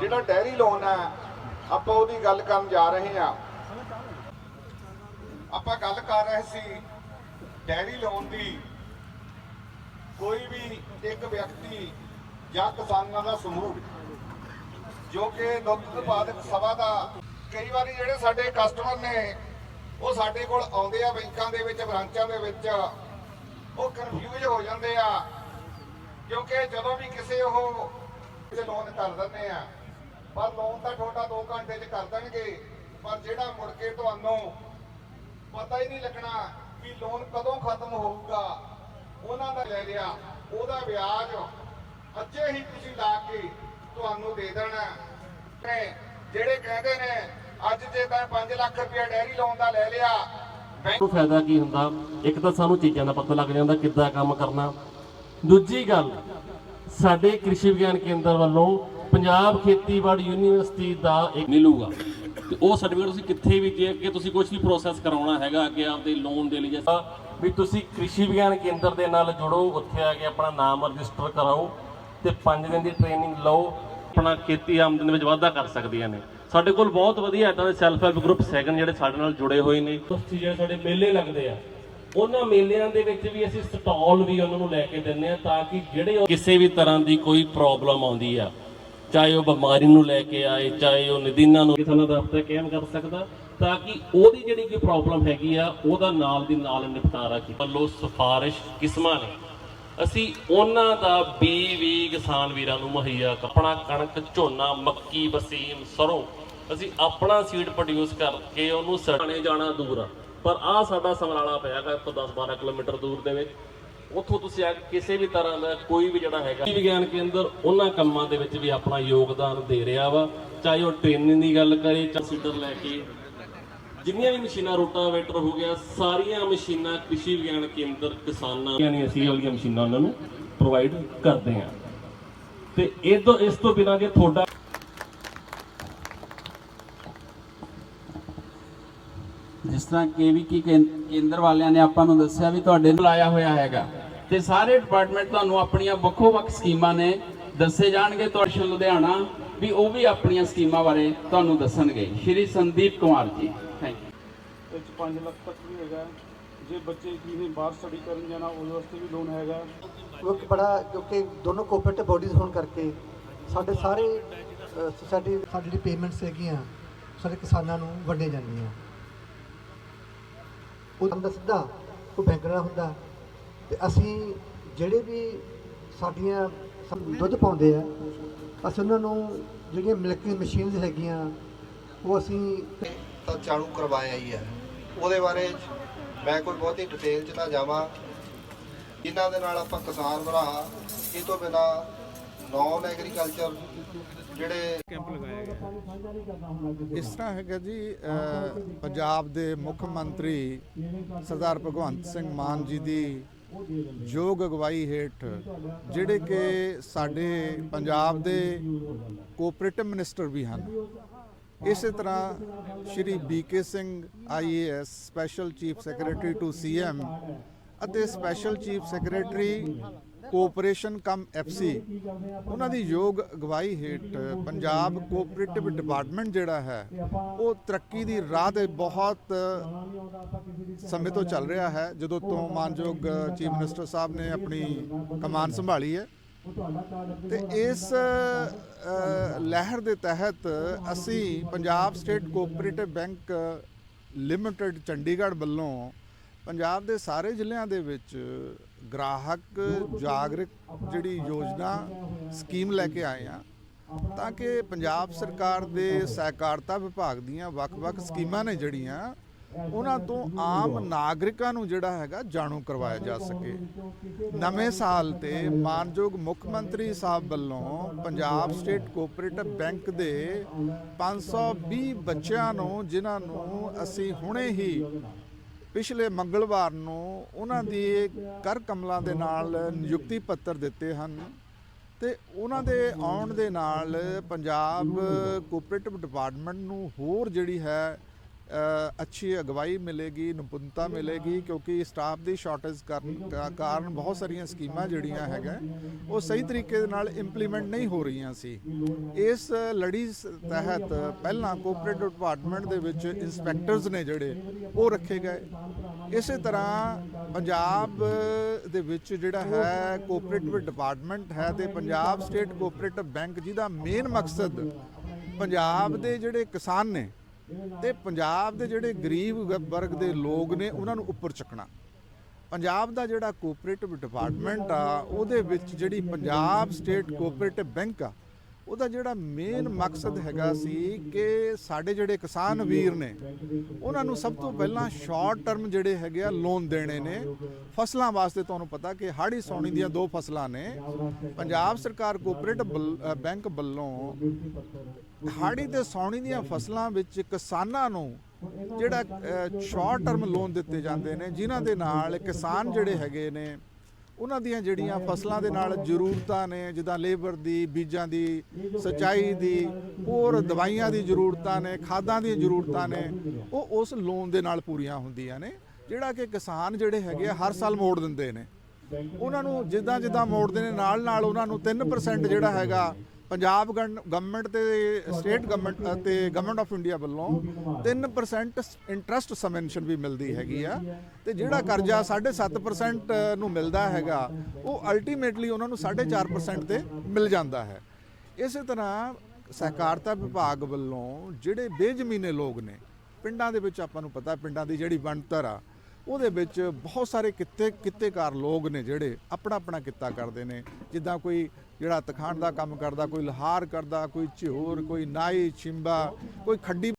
ਜਿਹੜਾ dairy loan ਹੈ, ਆਪਾਂ ਉਹਦੀ ਗੱਲ ਕਰਨ ਜਾ ਰਹੇ ਹਾਂ। ਆਪਾਂ ਗੱਲ ਕਰ ਰਹੇ ਸੀ, ਡੈਰੀ ਲੋਨ ਦੀ। ਕੋਈ ਵੀ ਇੱਕ ਵਿਅਕਤੀ ਜਾਂ ਕਿਸਾਨਾਂ ਦਾ ਸਮੂਹ, ਜੋ ਕਿ ਦੁੱਧ ਉਤਪਾਦਕ ਸਭਾ ਦਾ, ਕਈ ਵਾਰੀ ਜਿਹੜੇ ਸਾਡੇ ਕਸਟਮਰ ਨੇ, ਉਹ ਸਾਡੇ ਕੋਲ ਆਉਂਦੇ ਆ ਬੈਂਕਾਂ ਦੇ ਵਿੱਚ, ਬ੍ਰਾਂਚਾਂ ਦੇ ਵਿੱਚ। ਉਹ ਕਨਫਿਊਜ਼ ਹੋ ਜਾਂਦੇ ਆ, ਕਿਉਂਕਿ ਜਦੋਂ ਵੀ ਕਿਸੇ ਉਹ ਤੇ ਲੋਨ ਕਰ ਦਿੰਦੇ ਆ। ਪਰ ਲੋਨ ਤਾਂ ਤੁਹਾਡਾ 2 ਘੰਟੇ 'ਚ ਕਰ ਦੇਣਗੇ। ਪਰ ਜਿਹੜਾ ਮੁੜ ਕੇ ਤੁਹਾਨੂੰ ਪਤਾ ਹੀ ਨਹੀਂ ਲੱਗਣਾ ਵੀ ਲੋਨ ਕਦੋਂ ਖਤਮ ਹੋਊਗਾ, ਉਹਨਾਂ ਦਾ ਲੈ ਲਿਆ। ਉਹਦਾ ਵਿਆਜ ਅੱਜੇ ਹੀ ਤੁਸੀਂ ਲਾ ਕੇ ਤੁਹਾਨੂੰ ਦੇ ਦੇਣਾ। ਨੇ ਜਿਹੜੇ ਕਹਿੰਦੇ ਨੇ, ਅੱਜ ਜੇ ਤਾਂ 5 ਲੱਖ ਰੁਪਏ ਡੈਰੀ ਲੋਨ ਦਾ ਲੈ ਲਿਆ ਬੈਂਕ ਨੂੰ ਫਾਇਦਾ ਕੀ ਹੁੰਦਾ? ਇੱਕ ਤਾਂ ਸਾਨੂੰ ਚੀਜ਼ਾਂ ਦਾ ਪਤਾ ਲੱਗ ਜਾਂਦਾ ਕਿੱਦਾਂ ਕੰਮ ਕਰਨਾ। ਦੂਜੀ ਗੱਲ ਸਾਡੇ ਕ੍ਰਿਸ਼ੀ ਵਿਗਿਆਨ ਕੇਂਦਰ ਵੱਲੋਂ ਪੰਜਾਬ ਖੇਤੀਬਾੜੀ ਯੂਨੀਵਰਸਿਟੀ ਦਾ ਇੱਕ ਮਿਲੂਗਾ। ਤੇ ਉਹ ਸਰਟੀਫਿਕੇਟ ਤੁਸੀਂ ਕਿੱਥੇ ਵੀ ਜੇ ਕਿ ਤੁਸੀਂ ਕੁਝ ਵੀ ਪ੍ਰੋਸੈਸ ਕਰਾਉਣਾ ਹੈਗਾ, ਅੱਗੇ ਆਪਦੇ ਲੋਨ ਦੇ ਲਈ ਜੈਸਾ ਵੀ ਤੁਸੀਂ ਕ੍ਰਿਸ਼ੀ ਵਿਗਿਆਨ ਕੇਂਦਰ ਦੇ ਨਾਲ ਜੁੜੋ, ਉੱਥੇ ਆ ਕੇ ਆਪਣਾ ਨਾਮ ਰਜਿਸਟਰ ਕਰਾਓ ਤੇ 5 ਦਿਨ ਦੀ ਟ੍ਰੇਨਿੰਗ ਲਓ, ਆਪਣਾ ਖੇਤੀ ਆਮਦਨ ਵਿੱਚ ਵਾਧਾ ਕਰ ਸਕਦੀਆਂ ਨੇ। ਸਾਡੇ ਕੋਲ ਬਹੁਤ ਵਧੀਆ ਇਦਾਂ ਦੇ ਸੈਲਫ ਹੈਲਪ ਗਰੁੱਪ ਹੈਗੇ ਨੇ ਜਿਹੜੇ ਸਾਡੇ ਨਾਲ ਜੁੜੇ ਹੋਏ ਨੇ। ਤੁਸੀਂ ਜਿਹੜੇ ਸਾਡੇ ਮੇਲੇ ਲੱਗਦੇ ਆ। ਉਹਨਾਂ ਮੇਲਿਆਂ ਦੇ ਵਿੱਚ ਵੀ ਅਸੀਂ ਸਟਾਲ ਵੀ ਉਹਨਾਂ ਨੂੰ ਲੈ ਕੇ ਦਿੰਦੇ ਆ ਤਾਂ ਕਿ ਜਿਹੜੇ ਉਹ ਕਿਸੇ ਵੀ ਤਰ੍ਹਾਂ ਦੀ ਕੋਈ ਪ੍ਰੋਬਲਮ ਆਉਂਦੀ ਆ, ਚਾਹੇ ਉਹ ਬਿਮਾਰੀ ਨੂੰ ਲੈ ਕੇ ਆਏ, ਚਾਹੇ ਉਹ ਨਦੀਨਾਂ ਨੂੰ ਕਿਸਾਨਾਂ ਦਾ ਹਫਤਾ ਕਾਇਮ ਕਰ ਸਕਦਾ, ਤਾਂ ਕਿ ਉਹਦੀ ਜਿਹੜੀ ਕੋਈ ਪ੍ਰੋਬਲਮ ਹੈਗੀ ਆ, ਉਹਦਾ ਨਾਲ ਦੀ ਨਾਲ ਨਿਪਟਾਰਾ ਕੀਤਾ। ਵੱਲੋਂ ਸਿਫਾਰਿਸ਼ ਕਿਸਮਾਂ ਨੇ। ਅਸੀਂ ਉਹਨਾਂ ਦਾ ਬੀ ਵੀ ਕਿਸਾਨ ਵੀਰਾਂ ਨੂੰ ਮੁਹੱਈਆ ਕਰ- ਕਣਕ, ਝੋਨਾ, ਮੱਕੀ ਬਸੀਮ ਸਰੋਂ, ਅਸੀਂ ਆਪਣਾ ਸੀਡ ਪ੍ਰੋਡਿਊਸ ਕਰਕੇ ਉਹਨੂੰ ਸੜਨੇ ਜਾਣਾ ਦੂਰ ਆ। ਪਰ ਆ ਸਾਡਾ ਸਮਰਾਲਾ ਪਿਆ ਹੈਗਾ ਇੱਥੋਂ 10 12 ਕਿਲੋਮੀਟਰ ਦੂਰ ਦੇ ਵਿੱਚ। ਉੱਥੋਂ ਤੁਸੀਂ ਆ ਕੇ ਕਿਸੇ ਵੀ ਤਰ੍ਹਾਂ ਦਾ ਕੋਈ ਵੀ ਜਿਹੜਾ ਹੈਗਾ ਕ੍ਰਿਸ਼ੀ ਵਿਗਿਆਨ ਕੇਂਦਰ, ਉਹਨਾਂ ਕੰਮਾਂ ਦੇ ਵਿੱਚ ਵੀ ਆਪਣਾ ਯੋਗਦਾਨ ਦੇ ਰਿਹਾ ਵਾ। ਚਾਹੇ ਉਹ ਟ੍ਰੇਨਿੰਗ ਦੀ ਗੱਲ ਕਰੇ ਚਾਹੇ ਸੀਟਰ ਲੈ ਕੇ। ਜਿੰਨੀਆਂ ਵੀ ਮਸ਼ੀਨਾਂ ਰੋਟਾਵੇਟਰ ਹੋ ਗਿਆ, ਸਾਰੀਆਂ ਮਸ਼ੀਨਾਂ ਕ੍ਰਿਸ਼ੀ ਵਿਗਿਆਨ ਕੇਂਦਰ, ਕਿਸਾਨਾਂ ਯਾਨੀ ਅਸੀਂ ਵਾਲੀਆਂ ਮਸ਼ੀਨਾਂ ਉਹਨਾਂ ਨੂੰ ਪ੍ਰੋਵਾਈਡ ਕਰਦੇ ਹਾਂ। ਤੇ ਇਹ ਤੋਂ ਇਸ ਤੋਂ ਬਿਨਾਂ ਜੇ ਤੁਹਾਡਾ ਜਿਸ ਤਰ੍ਹਾਂ ਕੇਵੀਕੀ ਕੇਂਦਰ ਵਾਲਿਆਂ ਨੇ ਆਪਾਂ ਨੂੰ ਦੱਸਿਆ ਵੀ ਤੁਹਾਡੇ ਨੂੰ ਲਾਇਆ ਹੋਇਆ ਹੈਗਾ। ਤੇ ਸਾਰੇ ਡਿਪਾਰਟਮੈਂਟ ਤੁਹਾਨੂੰ ਆਪਣੀਆਂ ਵੱਖੋ-ਵੱਖ ਸਕੀਮਾਂ ਨੇ ਦੱਸੇ ਜਾਣਗੇ ਤੁਹਾਡੇ ਲੁਧਿਆਣਾ ਵੀ ਉਹ ਵੀ ਆਪਣੀਆਂ ਸਕੀਮਾਂ ਬਾਰੇ ਤੁਹਾਨੂੰ ਦੱਸਣਗੇ। ਸ਼੍ਰੀ ਸੰਦੀਪ ਕੁਮਾਰ ਜੀ। ਥੈਂਕ ਯੂ ਇਹ 'ਚ 5 ਲੱਖ ਤੱਕ ਵੀ ਹੈਗਾ। ਜੇ ਬੱਚੇ ਕੀ ਨੇ ਬਾਹਰ ਸਟੱਡੀ ਕਰਨ ਜਾਣਾ ਉਹਦੇ ਵਾਸਤੇ ਵੀ ਲੋਨ ਹੈਗਾ। ਕਿਉਂਕਿ ਬੜਾ ਕਿਉਂਕਿ ਦੋਨੋਂ ਕੋਆਪਰੇਟਿਵ ਬੋਡੀਜ਼ ਹੋਣ ਕਰਕੇ ਸਾਡੇ ਸਾਰੇ ਸੋਸਾਇਟੀ ਸਾਡੀ ਜਿਹੜੀ ਪੇਮੈਂਟਸ ਹੈਗੀਆਂ ਸਾਡੇ ਕਿਸਾਨਾਂ ਨੂੰ ਵੰਡੀਆਂ ਜਾਂਦੀਆਂ। ਉਹ ਹੁੰਦਾ ਸਿੱਧਾ, ਉਹ ਬੈਂਕ ਨਾਲ ਹੁੰਦਾ। ਤੇ ਅਸੀਂ ਜਿਹੜੇ ਵੀ ਸਾਡੀਆਂ ਦੁੱਧ ਪਾਉਂਦੇ ਆ, ਅਸੀਂ ਉਹਨਾਂ ਨੂੰ ਜਿਹੜੀਆਂ ਮਿਲਕਿੰਗ ਮਸ਼ੀਨਸ ਹੈਗੀਆਂ, ਉਹ ਅਸੀਂ ਤਾਂ ਚਾਲੂ ਕਰਵਾਇਆ ਹੀ ਹੈ। ਉਹਦੇ ਬਾਰੇ ਮੈਂ ਕੋਈ ਬਹੁਤੀ ਡਿਟੇਲ ਚ ਨਾ ਜਾਵਾਂ। ਇਹਨਾਂ ਦੇ ਨਾਲ ਆਪਾਂ ਕਿਸਾਨ ਭਰਾ ਇਹ ਤੋਂ ਬਿਨਾ ਨੌਨ ਐਗਰੀਕਲਚਰ ਜਿਹੜੇ ਇਸ ਤਰ੍ਹਾਂ ਹੈਗਾ ਜੀ ਪੰਜਾਬ ਦੇ ਮੁੱਖ ਮੰਤਰੀ ਸਰਦਾਰ ਭਗਵੰਤ ਸਿੰਘ ਮਾਨ ਜੀ ਦੀ ਯੋਗ ਅਗਵਾਈ ਹੇਠ ਜਿਹੜੇ ਕਿ ਸਾਡੇ ਪੰਜਾਬ ਦੇ ਕੋਆਪਰੇਟਿਵ ਮਿਨਿਸਟਰ ਵੀ ਹਨ। ਇਸੇ ਤਰ੍ਹਾਂ Shri BK Singh IAS special chief secretary to CM ਅਤੇ special chief secretary cooperation cum FC ਉਹਨਾਂ ਦੀ ਯੋਗ ਅਗਵਾਈ ਹੇਠ ਪੰਜਾਬ ਕੋਆਪਰੇਟਿਵ ਡਿਪਾਰਟਮੈਂਟ ਜਿਹੜਾ ਹੈ, ਉਹ ਤਰੱਕੀ ਦੀ ਰਾਹ ਤੇ ਬਹੁਤ ਸਮੇਂ ਤੋਂ ਚੱਲ ਰਿਹਾ ਹੈ। ਜਦੋਂ ਤੋਂ ਮਾਨਯੋਗ ਚੀਫ ਮਿਨਿਸਟਰ ਸਾਹਿਬ ਨੇ ਆਪਣੀ ਕਮਾਨ ਸੰਭਾਲੀ ਹੈ। ਤੇ ਇਸ ਲਹਿਰ ਦੇ ਤਹਿਤ ਅਸੀਂ Punjab state cooperative bank limited Chandigarh ਵੱਲੋਂ ਪੰਜਾਬ ਦੇ ਸਾਰੇ ਜ਼ਿਲ੍ਹਿਆਂ ਦੇ ਵਿੱਚ ਗ੍ਰਾਹਕ ਜਾਗਰਕ ਜਿਹੜੀ ਯੋਜਨਾ ਸਕੀਮ ਲੈ ਕੇ ਆਏ ਆ, ਤਾਂ ਕਿ ਪੰਜਾਬ ਸਰਕਾਰ ਦੇ ਸਹਿਕਾਰਤਾ ਵਿਭਾਗ ਦੀਆਂ ਵੱਖ-ਵੱਖ ਸਕੀਮਾਂ ਨੇ ਜਿਹੜੀਆਂ, ਉਹਨਾਂ ਤੋਂ ਆਮ ਨਾਗਰਿਕਾਂ ਨੂੰ ਜਿਹੜਾ ਹੈਗਾ ਜਾਣੂ ਕਰਵਾਇਆ ਜਾ ਸਕੇ। ਨਵੇਂ ਸਾਲ ਤੇ ਮਾਨਯੋਗ ਮੁੱਖ ਮੰਤਰੀ ਸਾਹਿਬ ਵੱਲੋਂ ਪੰਜਾਬ ਸਟੇਟ ਕੋਆਪਰੇਟਿਵ ਬੈਂਕ ਦੇ 520 ਬੱਚਿਆਂ ਨੂੰ, ਜਿਨ੍ਹਾਂ ਨੂੰ ਅਸੀਂ ਹੁਣੇ ਹੀ ਪਿਛਲੇ ਮੰਗਲਵਾਰ ਨੂੰ ਉਹਨਾਂ ਦੀ ਕਰ ਕਮਲਾਂ ਦੇ ਨਾਲ ਨਿਯੁਕਤੀ ਪੱਤਰ ਦਿੱਤੇ ਹਨ ਤੇ ਉਹਨਾਂ ਦੇ ਆਉਣ ਦੇ ਨਾਲ ਪੰਜਾਬ ਕੋਆਪਰੇਟਿਵ ਡਿਪਾਰਟਮੈਂਟ ਨੂੰ ਹੋਰ ਜਿਹੜੀ ਹੈ ਅੱਛੀ ਅਗਵਾਈ ਮਿਲੇਗੀ, ਨਿਪੁੰਨਤਾ ਮਿਲੇਗੀ, ਕਿਉਂਕਿ ਸਟਾਫ ਦੀ ਸ਼ਾਰਟੇਜ ਕਾਰਨ ਕਾ- ਕਾਰਨ ਬਹੁਤ ਸਾਰੀਆਂ ਸਕੀਮਾਂ ਜਿਹੜੀਆਂ ਹੈਗਾ ਉਹ ਸਹੀ ਤਰੀਕੇ ਦੇ ਨਾਲ ਇੰਪਲੀਮੈਂਟ ਨਹੀਂ ਹੋ ਰਹੀਆਂ ਸੀ। ਇਸ ਲੜੀ ਸ- ਤਹਿਤ ਪਹਿਲਾਂ ਕੋਆਪਰੇਟਿਵ ਡਿਪਾਰਟਮੈਂਟ ਦੇ ਵਿੱਚ ਇਨਸਪੈਕਟਰਸ ਨੇ ਜਿਹੜੇ, ਉਹ ਰੱਖੇ ਗਏ। ਇਸੇ ਤਰ੍ਹਾਂ ਪੰਜਾਬ ਦੇ ਵਿੱਚ ਜਿਹੜਾ ਹੈ ਕੋਆਪਰੇਟਿਵ ਡਿਪਾਰਟਮੈਂਟ ਹੈ ਤੇ ਪੰਜਾਬ ਸਟੇਟ ਕੋਆਪਰੇਟਿਵ ਬੈਂਕ ਜਿਹਦਾ ਮੇਨ ਮਕਸਦ ਪੰਜਾਬ ਦੇ ਜਿਹੜੇ ਕਿਸਾਨ ਨੇ ਤੇ ਪੰਜਾਬ ਦੇ ਜਿਹੜੇ ਗਰੀਬ ਵਰਗ ਦੇ ਲੋਕ ਨੇ, ਉਹਨਾਂ ਨੂੰ ਉੱਪਰ ਚੱਕਣਾ। ਪੰਜਾਬ ਦਾ ਜਿਹੜਾ ਕੋਆਪਰੇਟਿਵ ਡਿਪਾਰਟਮੈਂਟ ਆ, ਉਹਦੇ ਵਿੱਚ ਜਿਹੜੀ ਪੰਜਾਬ ਸਟੇਟ ਕੋਆਪਰੇਟਿਵ ਬੈਂਕ ਆ ਉਹਦਾ ਜਿਹੜਾ ਮੇਨ ਮਕਸਦ ਹੈਗਾ ਸੀ ਕਿ ਸਾਡੇ ਜਿਹੜੇ ਕਿਸਾਨ ਵੀਰ ਨੇ ਉਹਨਾਂ ਨੂੰ ਸਭ ਤੋਂ ਪਹਿਲਾਂ ਸ਼ਾਰਟ ਟਰਮ ਜਿਹੜੇ ਹੈਗੇ ਆ ਲੋਨ ਦੇਣੇ ਨੇ। ਫਸਲਾਂ ਵਾਸਤੇ ਤੁਹਾਨੂੰ ਪਤਾ ਕਿ ਹਾੜੀ ਸੌਣੀ ਦੀਆਂ ਦੋ ਫਸਲਾਂ ਨੇ। ਪੰਜਾਬ ਸਰਕਾਰ ਕੋਆਪਰੇਟਿਵ ਬੈਂਕ ਵੱਲੋਂ ਹਾੜੀ ਤੇ ਸੌਣੀ ਦੀਆਂ ਫਸਲਾਂ ਵਿੱਚ ਕਿਸਾਨਾਂ ਨੂੰ ਜਿਹੜਾ ਸ਼ਾਰਟ ਟਰਮ ਲੋਨ ਦਿੱਤੇ ਜਾਂਦੇ ਨੇ ਜਿਨ੍ਹਾਂ ਦੇ ਨਾਲ ਕਿਸਾਨ ਜਿਹੜੇ ਹੈਗੇ ਨੇ ਉਹਨਾਂ ਦੀਆਂ ਜਿਹੜੀਆਂ ਫਸਲਾਂ ਦੇ ਨਾਲ ਜ਼ਰੂਰਤਾਂ ਨੇ, ਜਿੱਦਾਂ ਲੇਬਰ ਦੀ, ਬੀਜਾਂ ਦੀ, ਸਿੰਚਾਈ ਦੀ, ਹੋਰ ਦਵਾਈਆਂ ਦੀ ਜ਼ਰੂਰਤਾਂ ਨੇ, ਖਾਦਾਂ ਦੀਆਂ ਜ਼ਰੂਰਤਾਂ ਨੇ, ਉਹ ਉਸ ਲੋਨ ਦੇ ਨਾਲ ਪੂਰੀਆਂ ਹੁੰਦੀਆਂ ਨੇ। ਜਿਹੜਾ ਕਿ ਕਿਸਾਨ ਜਿਹੜੇ ਹੈਗੇ ਆ, ਹਰ ਸਾਲ ਮੋੜ ਦਿੰਦੇ ਨੇ। ਉਹਨਾਂ ਨੂੰ ਜਿੱਦਾਂ ਜਿੱਦਾਂ ਮੋੜਦੇ ਨੇ ਨਾਲ ਨਾਲ ਉਹਨਾਂ ਨੂੰ 3% ਜਿਹੜਾ ਹੈਗਾ ਪੰਜਾਬ ਗਵਰਨਮੈਂਟ ਤੇ ਸਟੇਟ ਗਵਰਨਮੈਂਟ ਅਤੇ ਗਵਰਨਮੈਂਟ ਆਫ ਇੰਡੀਆ ਵੱਲੋਂ 3% ਇੰਟਰਸਟ ਸਬਵੈਂਸ਼ਨ ਵੀ ਮਿਲਦੀ ਹੈਗੀ ਆ। ਤੇ ਜਿਹੜਾ ਕਰਜ਼ਾ 7.5% ਨੂੰ ਮਿਲਦਾ ਹੈਗਾ, ਉਹ ਅਲਟੀਮੇਟਲੀ ਉਹਨਾਂ ਨੂੰ 4.5% ਤੇ ਮਿਲ ਜਾਂਦਾ ਹੈ। ਇਸੇ ਤਰ੍ਹਾਂ ਸਹਿਕਾਰਤਾ ਵਿਭਾਗ ਵੱਲੋਂ ਜਿਹੜੇ ਬੇਜ਼ਮੀਨੇ ਲੋਕ ਨੇ, ਪਿੰਡਾਂ ਦੇ ਵਿੱਚ ਆਪਾਂ ਨੂੰ ਪਤਾ, ਪਿੰਡਾਂ ਦੀ ਜਿਹੜੀ ਬਣਤਰ ਆ ਉਹਦੇ ਵਿੱਚ ਬਹੁਤ ਸਾਰੇ ਕਿੱਤੇ, ਕਿੱਤੇਕਾਰ ਲੋਕ ਨੇ ਜਿਹੜੇ ਆਪਣਾ ਆਪਣਾ ਕਿੱਤਾ ਕਰਦੇ ਨੇ। ਜਿੱਦਾਂ ਕੋਈ ਜਿਹੜਾ ਤਖਾਣ ਦਾ ਕੰਮ ਕਰਦਾ, ਕੋਈ ਲਹਾਰ ਕਰਦਾ, ਕੋਈ ਝਿਹੋਰ ਕੋਈ ਨਾਈ, ਛਿੰਬਾ, ਕੋਈ ਖੱਡੀ